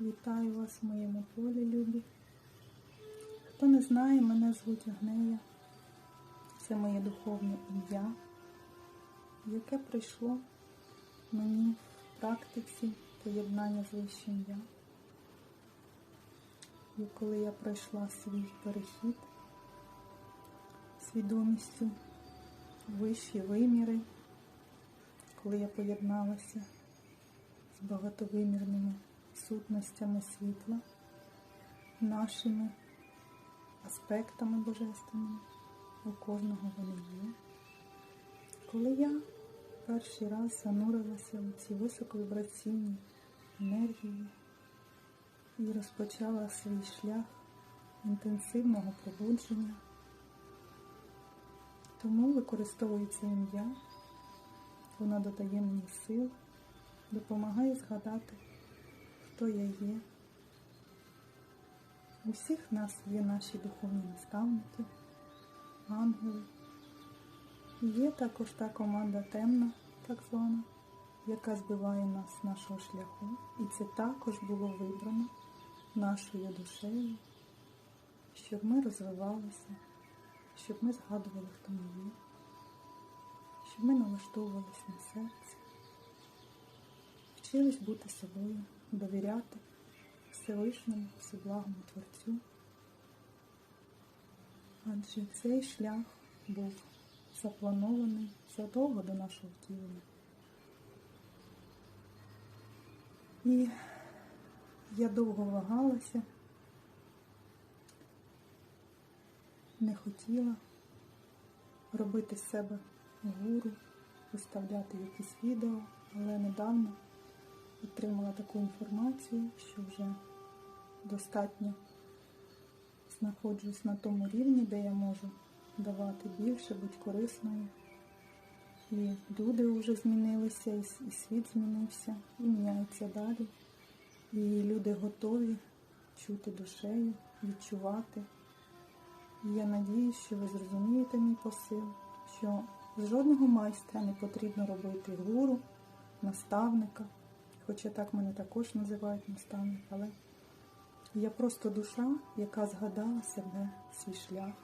Вітаю вас в моєму полі, любі. Хто не знає, мене звуть Агнея. Це моє духовне ім'я, яке прийшло мені в практиці поєднання з вищим я. І коли я пройшла свій перехід свідомістю вищі виміри, коли я поєдналася з багатовимірними сутностями світла, нашими аспектами божественними, у кожного вони є. Коли я перший раз занурилася у ці високовібраційні енергії і розпочала свій шлях інтенсивного пробудження, тому використовується ім'я, вона додає мені сил, допомагає згадати, хто я є. У всіх нас є наші духовні наставники, ангели. Є також та команда темна, так звана, яка збиває нас з нашого шляху. І це також було вибрано нашою душею, щоб ми розвивалися, щоб ми згадували, хто ми є, щоб ми налаштовувалися на серце, вчились бути собою, довіряти Всевишньому, Всеблагому Творцю. Адже цей шлях був запланований задовго до нашого втілення. І я довго вагалася, не хотіла робити з себе гуру, виставляти якісь відео, але недавно отримала таку інформацію, що вже достатньо знаходжусь на тому рівні, де я можу давати більше, бути корисною. І люди вже змінилися, і світ змінився, і міняється далі. І люди готові чути душею, відчувати. І я надіюсь, що ви зрозумієте мій посил, що з жодного майстра не потрібно робити гуру, наставника, хоча так мене також називають наставник, але я просто душа, яка згадала себе, свій шлях,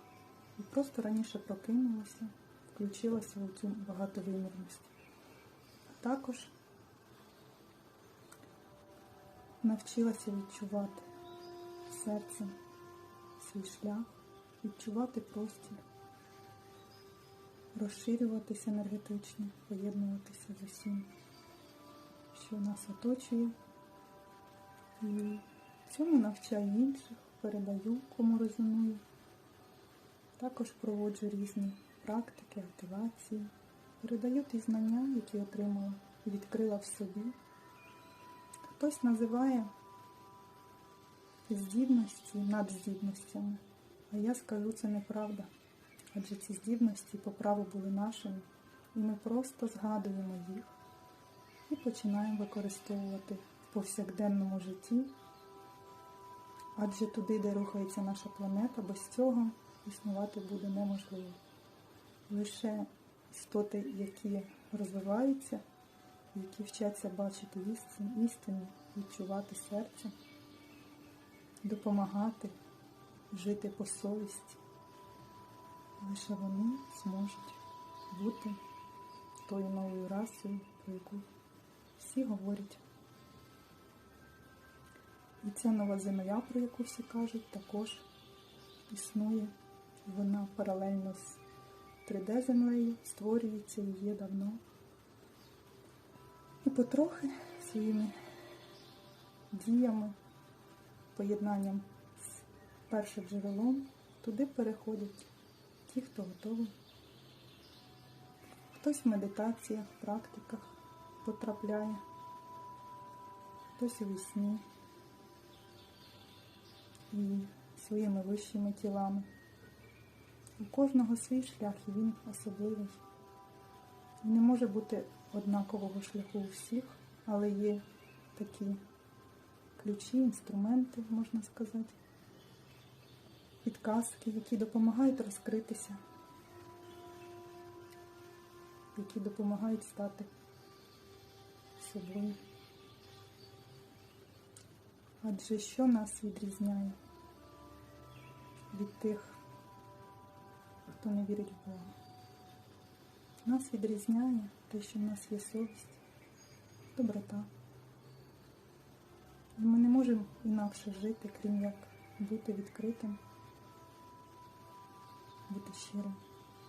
і просто раніше прокинулася, включилася у цю багатовимірність. Також навчилася відчувати серцем свій шлях, відчувати простір, розширюватися енергетично, поєднуватися з усім, що нас оточує. І цьому навчаю інших, передаю, кому резоную. Також проводжу різні практики, активації, передаю ті знання, які отримала відкрила в собі. Хтось називає здібності надздібностями, а я скажу, це неправда. Адже ці здібності по праву були нашими, і ми просто згадуємо їх і починаємо використовувати в повсякденному житті. Адже туди, де рухається наша планета, без цього існувати буде неможливо. Лише істоти, які розвиваються, які вчаться бачити істину, відчувати серце, допомагати, жити по совісті, лише вони зможуть бути тою новою расою, про яку всі говорять. І ця нова земля, про яку всі кажуть, також існує. Вона паралельно з 3D-землею створюється і є давно. І потрохи своїми діями, поєднанням з першим джерелом туди переходять ті, хто готовий. Хтось в медитаціях, практиках потрапляє, хтось у вісні і своїми вищими тілами. У кожного свій шлях, і він особливий. Не може бути однакового шляху у всіх, але є такі ключі, інструменти, можна сказати, підказки, які допомагають розкритися, які допомагають стати собою. Адже що нас відрізняє від тих, хто не вірить в Бога? Нас відрізняє те, що в нас є совість, доброта. І ми не можемо інакше жити, крім як бути відкритим, бути щирим.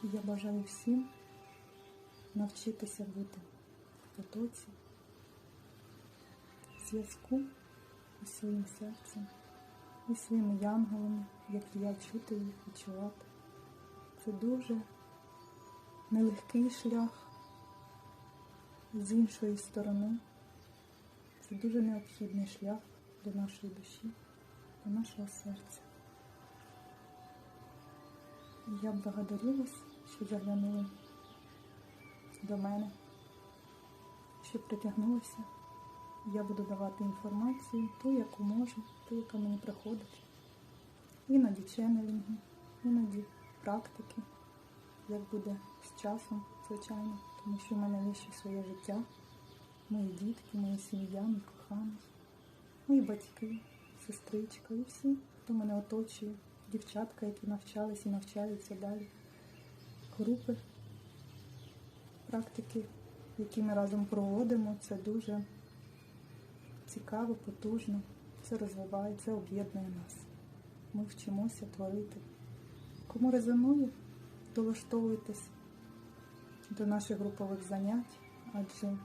І я бажаю всім навчитися бути в потоці, в зв'язку своїм серцем, і своїми янголами, як я чути їх, відчувати. Це дуже нелегкий шлях з іншої сторони. Це дуже необхідний шлях для нашої душі, для нашого серця. Я благодарю вас, що заглянули до мене, що притягнулися. Я буду давати інформацію, ту, яку можу, ту, яка мені приходить. Іноді ченнелінги, іноді практики, як буде з часом, звичайно, тому що в мене є ще своє життя, мої дітки, моя сім'я, мій коханий, мої батьки, сестричка і всі, хто мене оточує, дівчатка, які навчались і навчаються далі, групи, практики, які ми разом проводимо, це дуже цікаво, потужно, це розвиває, це об'єднує нас. Ми вчимося творити. Кому резонує, долаштовуйтесь до наших групових занять, адже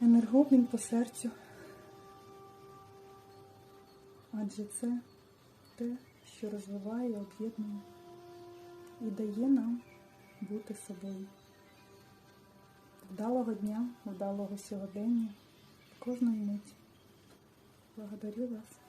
енергообмін по серцю, адже це те, що розвиває, об'єднує і дає нам бути собою. Вдалого дня, вдалого сьогодення, кожної миті. Благодарю вас.